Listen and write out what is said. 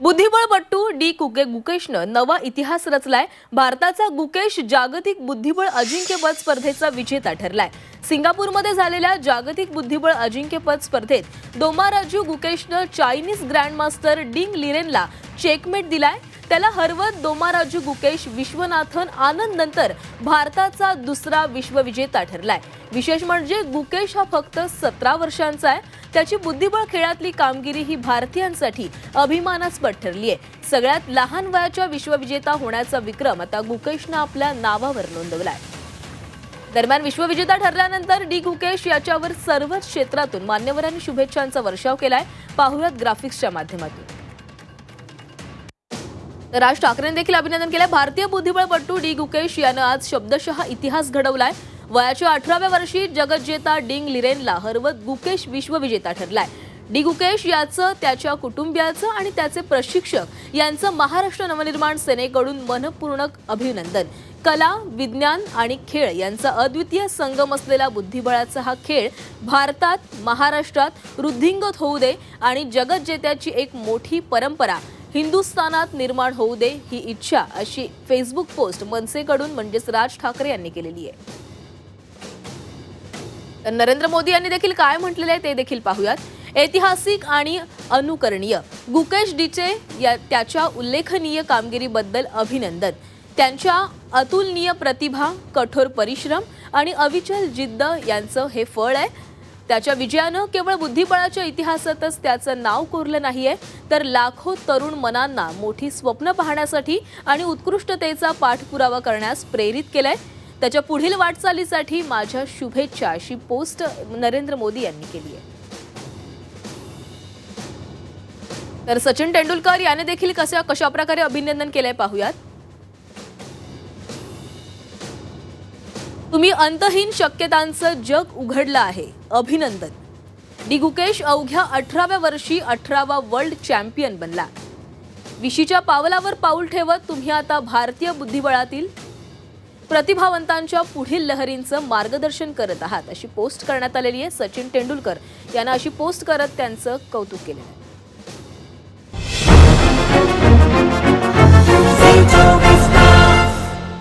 बुद्धिबळपट्टू D कुके गुकेशनं नवा इतिहास रचलाय. भारताचा गुकेश जागतिक बुद्धिबळ अजिंक्यपद स्पर्धेचा विजेता ठरलाय. सिंगापूरमध्ये झालेल्या जागतिक बुद्धिबळ अजिंक्यपद स्पर्धेत दोमाराजू गुकेशनं चायनीज ग्रँडमास्टर डिंग लिरेनला चेकमेट दिलाय. त्याला हरवत दोमाराजू गुकेश विश्वनाथन आनंद नंतर भारताचा दुसरा विश्वविजेता ठरलाय. विशेष म्हणजे गुकेश हा फक्त सतरा वर्षांचा आहे. त्याची बुद्धिबळ खेळातली कामगिरी ही भारतीयांसाठी अभिमानास्पद ठरली आहे. सगळ्यात लहान वयाच्या विश्वविजेता होण्याचा विक्रम आता गुकेशनं आपल्या नावावर नोंदवलाय. दरम्यान विश्वविजेता ठरल्यानंतर डी गुकेश याच्यावर सर्वच क्षेत्रातून मान्यवरांनी शुभेच्छांचा वर्षाव केलाय. पाहुयात ग्राफिक्सच्या माध्यमातून. राज ठाकरेंनी देखील अभिनंदन केलं भारतीय बुद्धिबळपट्टू डी गुकेश यानं आज शब्दशः इतिहास घडवलाय. वयाच्या अठराव्या वर्षी जगज्जेता डिंग लिरेनला हरवत गुकेश विश्वविजेता ठरलाय. डी गुकेश याचं त्याच्या कुटुंबियाचं आणि त्याचे प्रशिक्षक यांचं महाराष्ट्र नवनिर्माण सेनेकडून मनपूर्ण अभिनंदन. कला विज्ञान आणि खेळ यांचा अद्वितीय संगम असलेला बुद्धिबळाचा हा खेळ भारतात महाराष्ट्रात वृद्धिंगत होऊ दे आणि जगज्जेत्याची एक मोठी परंपरा हिंदुस्थानात निर्माण होऊ दे ही इच्छा अशी फेसबुक पोस्ट मनसेकडून म्हणजेच राज ठाकरे यांनी केलेली आहे. तर नरेंद्र मोदी यांनी देखील काय म्हटलेले आहे ते देखील पाहूयात. ऐतिहासिक आणि अनुकरणीय. गुकेश डीचे या त्याच्या उल्लेखनीय कामगिरीबद्दल अभिनंदन. त्यांच्या अतुलनीय प्रतिभा कठोर परिश्रम आणि अविचल जिद्द यांचं हे फळ आहे. त्याच्या विजयानं केवळ बुद्धिबळाच्या इतिहासातच त्याचं नाव कोरलं नाहीये तर लाखो तरुण मनांना मोठी स्वप्न पाहण्यासाठी आणि उत्कृष्टतेचा पाठपुरावा करण्यास प्रेरित केलंय. त्याच्या पुढील वाटचालीसाठी माझ्या शुभेच्छा अशी पोस्ट नरेंद्र मोदी यांनी केली आहे. तर सचिन तेंडुलकर याने देखील कशा कशा प्रकारे अभिनंदन केलंय पाहूयात. तुम्ही अंतहीन शक्यतांचं जग उघडलं आहे. अभिनंदन. डी गुकेश अवघ्या अठराव्या वर्षी अठरावा वर्ल्ड चॅम्पियन बनला. विशीच्या पावलावर पाऊल ठेवत तुम्ही आता भारतीय बुद्धिबळातील प्रतिभावंतांच्या पुढील लहरींचं मार्गदर्शन करत आहात अशी पोस्ट करण्यात आलेली आहे सचिन तेंडुलकर. यांना अशी पोस्ट करत त्यांचं कौतुक केलं आहे.